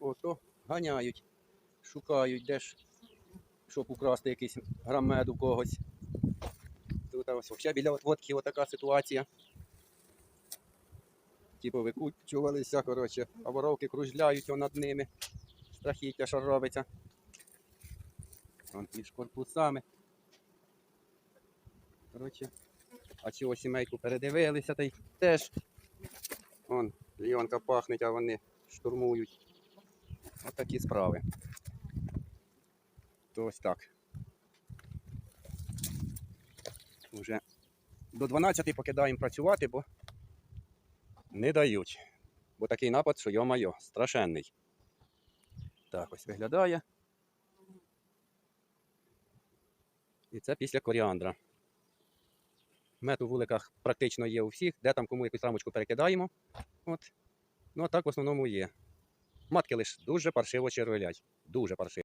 Ото ганяють, шукають, де ж, щоб украсти якийсь грам меду когось. Тут ось ще біля водки отака ситуація. Типу викучувалися, коротше, а воровки кружляють над ними. Страхіття, що робиться. Вон між корпусами. Коротше, а цю сімейку передивилися, та й теж. Вон, ліонка пахне, а вони штурмують. Ось такі справи. То ось так. Уже до 12 покидаємо працювати, бо не дають. Бо такий напад, що йо-майо, страшенний. Так ось виглядає. І це після коріандра. Мед у вуликах практично є у всіх, де там кому якусь рамочку перекидаємо. От. Ну а так в основному є. Матки лише дуже паршиво червелять. Дуже паршиво.